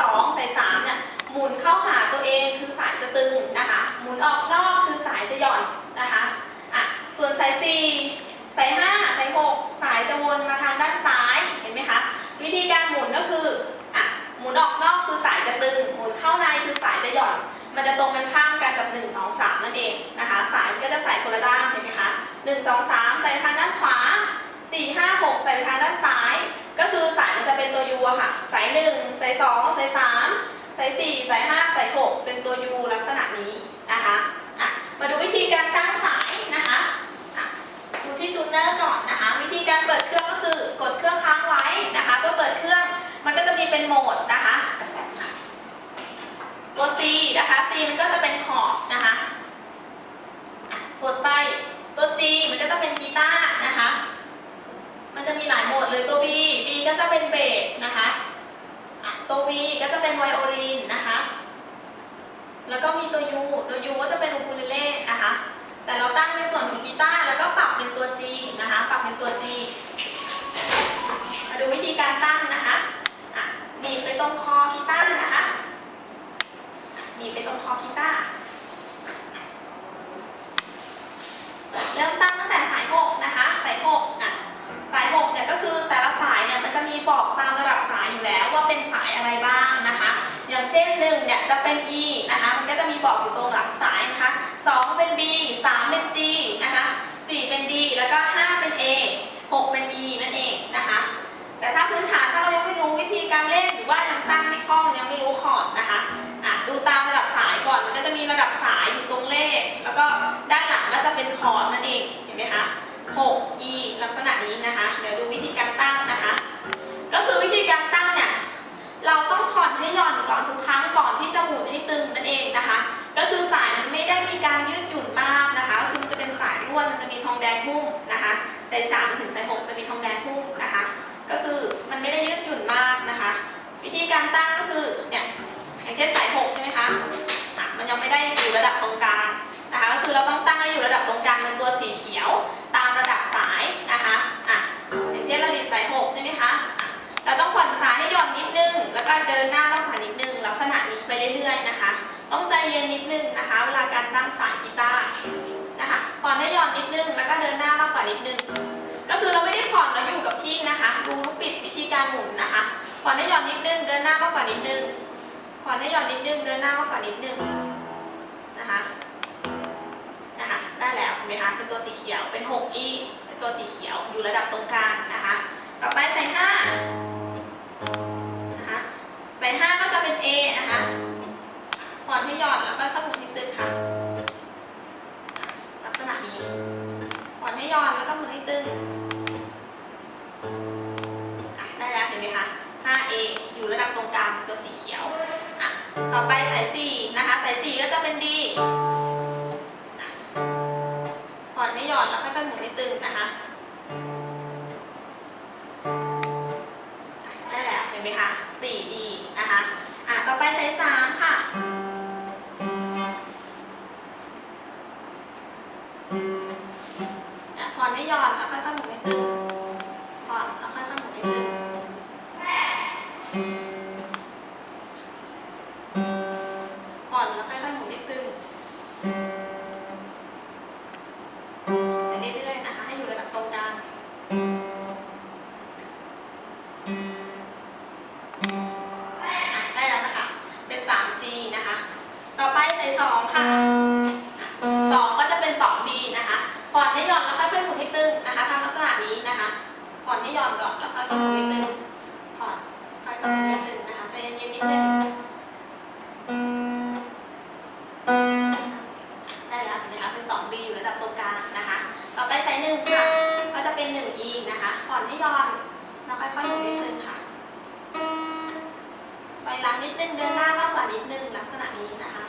สองสายสามเนี่ยหมุนเข้าหาตัวเองคือสายจะตึงนะคะ หมุนออกนอกคือสายจะหย่อนนะคะอะส่วนสายสี่สายห้าสายหกสายจะวนมาทางด้านซ้ายเห็นไหมคะวิธีการหมุนก็คืออะหมุนออกนอกคือสายจะตึง หมุนเข้าในคือสายจะหย่อน มันจะตรงกันข้ามกันกับ 1 2 3 นั่นเองนะคะ สายก็จะสายคนละด้านเห็นไหมคะ1 2 3สายทางด้านขวา 4 5 6ใส่ไปทางด้านซ้าย ก็คือสายมันจะเป็นตัวยูอะค่ะ สาย 1 สาย 2 สาย 3 สาย 4 สาย 5 สาย 6 เป็นตัวยูลักษณะนี้นะคะอะมาดูวิธีการตั้งสายนะคะอะดูที่จูเนอร์ก่อนนะคะ วิธีการเปิดเครื่องก็คือกดเครื่องค้างไว้นะคะเพื่อเปิดเครื่องมันก็จะมีเป็นโหมดนะคะตัว C นะคะ C มันก็จะเป็นขอบนะคะะกดไปตัว G มันก็จะเป็นกีตาร์นะคะ มันจะมีหลายโหมดเลยตัว B B ก็จะเป็นเบสนะคะตัว V ก็จะเป็นไวโอลินนะคะ แล้วก็มีตัว U ตัว U ก็จะเป็นอูคูเลเล่นะคะ แต่เราตั้งในส่วนของกีตาร์แล้วก็ปรับเป็นตัว G นะคะ ปรับเป็นตัว G มาดูวิธีการตั้งนะคะอะหนีบไปตรงคอกีตาร์นะคะหนีบไปตรงคอกีตาร์เริ่มตั้งตั้งแต่สาย6นะคะ สาย6อะ สาย6เนี่ยก็คือแต่ละสายเนี่ยมันจะมีบอกตามระดับสายอยู่แล้วว่าเป็นสายอะไรบ้างนะคะ อย่างเช่น 1เนี่ยจะเป็น E นะคะ มันก็จะมีบอกอยู่ตรงหลังสายนะคะ 2 เป็น B 3 เป็น G นะคะ 4 เป็น D แล้วก็ 5 เป็น A 6 เป็น การยืดหยุ่นมากนะคะคือมันจะเป็นสายร่วนมันจะมีทองแดงหุ้มนะคะสายสามถึงสายหกจะมีทองแดงหุ้มนะคะ ก็คือมันไม่ได้ยืดหยุ่นมากนะคะ วิธีการตั้งก็คือเนี่ยอย่างเช่นสายหกใช่ไหมคะอะมันยังไม่ได้อยู่ระดับตรงกลางนะคะก็คือเราต้องตั้งให้อยู่ระดับตรงกลาง ต้องใจเย็นนิดนึงนะคะ เวลาการตั้งสายกีตาร์นะคะผ่อนให้หย่อนนิดนึง แล้วก็เดินหน้ามากกว่านิดนึง ก็คือเราไม่ได้ผ่อนแล้วอยู่กับที่นะคะ ดูลูกปิดวิธีการหมุนนะคะผ่อนให้หย่อนนิดนึง เดินหน้ามากกว่านิดนึงผ่อนให้หย่อนนิดนึง เดินหน้ามากกว่านิดนึงนะคะนะคะ ได้แล้วเห็นไหมคะ เป็นตัวสีเขียว เป็น 6e เป็นตัวสีเขียว อยู่ระดับตรงกลางนะคะ ต่อไปใส่5นะคะใส่5ก็จะเป็น A นะคะ ได้แล้วเห็นไหมคะ 5A อยู่ระดับตรงกลางตัวสีเขียวอะต่อไปสาย4นะคะสาย4ก็จะเป็น D ผ่อนให้หย่อนแล้วค่อยๆหมุนให้ตึงนะคะได้แล้วเห็นไหมคะ 4D นะคะอะต่อไปสาย3ค่ะผ่อนให้หย่อนแล้วค่อย ผ่อนแล้วค่อยๆหมุนให้ตึงไปเรื่อยๆนะคะ ให้อยู่ระดับตรงกลางอะได้แล้วนะคะ เป็น 3G นะคะ ต่อไปใส่2ค่ะสองก็จะเป็น 2B นะคะผ่อนให้หย่อนแล้วค่อยๆหมุนให้ตึงนะคะทำลักษณะนี้นะคะผ่อนให้หย่อนก่อนแล้วค่อยๆหมุนให้ตึง อนให้ย่อนแล้วค่อยๆหมุนให้ตึงค่ะไปหลังนิดนึงเดินหน้ามากกว่านิดนึงลักษณะนี้นะคะ